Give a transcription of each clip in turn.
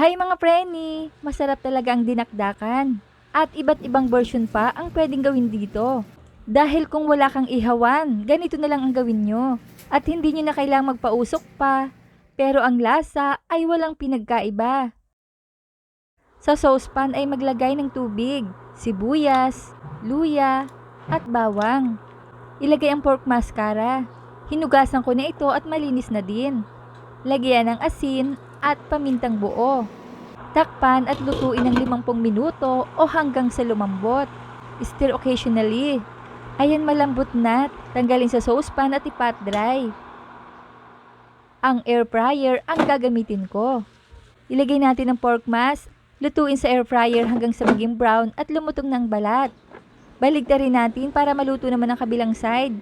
Hi mga preni! Masarap talaga ang dinakdakan. At iba't ibang version pa ang pwedeng gawin dito. Dahil kung wala kang ihawan, ganito na lang ang gawin nyo. At hindi nyo na kailangang magpausok pa. Pero ang lasa ay walang pinagkaiba. Sa saucepan ay maglagay ng tubig, sibuyas, luya, at bawang. Ilagay ang pork mascara. Hinugasan ko na ito at malinis na din. Lagyan ng asin at pamintang buo. Takpan at lutuin ng 50 minuto o hanggang sa lumambot. Stir occasionally. Ayan malambot na. Tanggalin sa saucepan at ipat dry. Ang air fryer ang gagamitin ko. Ilagay natin ang pork mass, lutuin sa air fryer hanggang sa maging brown at lumutong ng balat. Baligtarin natin para maluto naman ang kabilang side.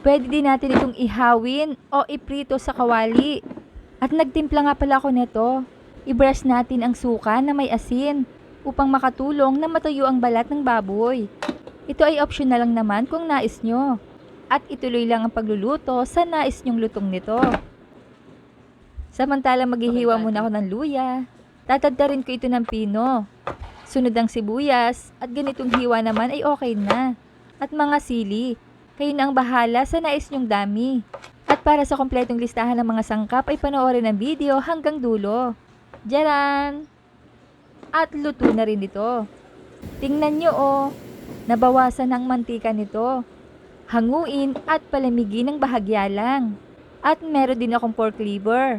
Pwede din natin itong ihawin o iprito sa kawali. At nagtimpla nga pala ako nito. I-brush natin ang suka na may asin upang makatulong na matuyo ang balat ng baboy. Ito ay optional lang naman kung nais nyo. At ituloy lang ang pagluluto sa nais nyong lutong nito. Samantalang maghihiwa muna ako ng luya. Tatadtarin ko ito ng pino. Sunod ang sibuyas at ganitong hiwa naman ay okay na. At mga sili. Kayo na ang bahala sa nais nyong dami. At para sa kompletong listahan ng mga sangkap ay panoorin ang video hanggang dulo. Jaran! At luto na rin ito. Tingnan nyo oh, nabawasan ang mantika nito. Hanguin at palamigin ng bahagya lang. At meron din akong pork liver.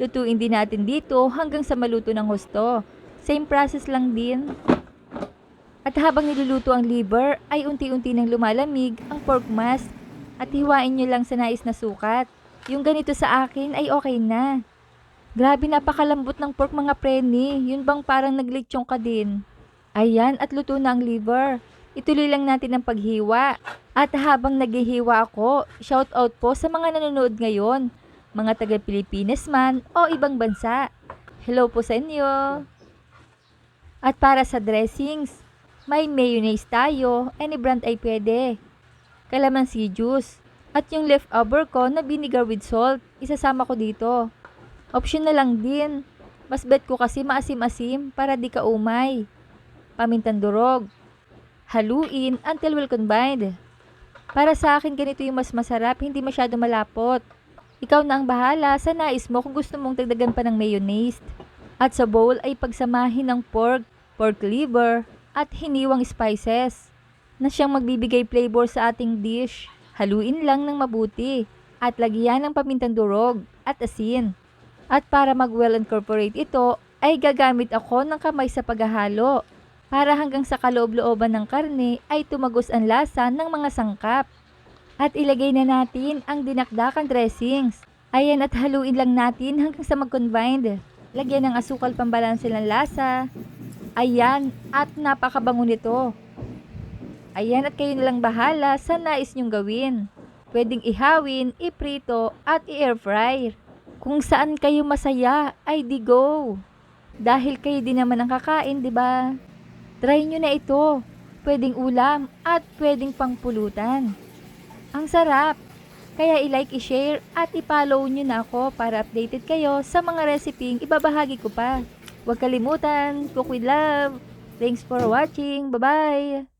Lutuin din natin dito hanggang sa maluto ng husto. Same process lang din. At habang niluluto ang liver, ay unti-unti nang lumalamig ang pork mass at hiwain nyo lang sa nais na sukat. Yung ganito sa akin ay okay na. Grabe napakalambot ng pork mga preni, yun bang parang naglitsong ka din. Ayan, at luto na ang liver. Ituloy lang natin ang paghiwa. At habang naghihiwa ako, shout out po sa mga nanonood ngayon, mga taga Pilipinas man o ibang bansa. Hello po sa inyo. At para sa dressings, may mayonnaise tayo, any brand ay pwede. Calamansi juice. At yung leftover ko na vinegar with salt, isasama ko dito. Option na lang din. Mas bet ko kasi maasim-asim para di ka umay. Pamintang durog. Haluin until well combined. Para sa akin ganito yung mas masarap, hindi masyado malapot. Ikaw na ang bahala sa nais mo kung gusto mong dagdagan pa ng mayonnaise. At sa bowl ay pagsamahin ng pork, pork liver, at hiniwang spices na siyang magbibigay flavor sa ating dish. Haluin lang ng mabuti at lagyan ng pamintang durog at asin. At para mag-well incorporate ito, ay gagamit ako ng kamay sa paghahalo para hanggang sa kaloob-looban ng karne ay tumagos ang lasa ng mga sangkap. At ilagay na natin ang dinakdakan dressings. Ayan at haluin lang natin hanggang sa mag-combined. Lagyan ng asukal pambalanse ng lasa. Ayan at napakabango nito. Ayan at kayo na lang bahala sa nais nyong gawin. Pwedeng ihawin, iprito at i-air fry. Kung saan kayo masaya ay di go. Dahil kayo din naman ang kakain, di ba? Try nyo na ito. Pwedeng ulam at pwedeng pangpulutan. Ang sarap! Kaya i-like, i-share at i-follow nyo na ako para updated kayo sa mga reseping ibabahagi ko pa. Huwag kalimutan, cook with love. Thanks for watching. Bye-bye!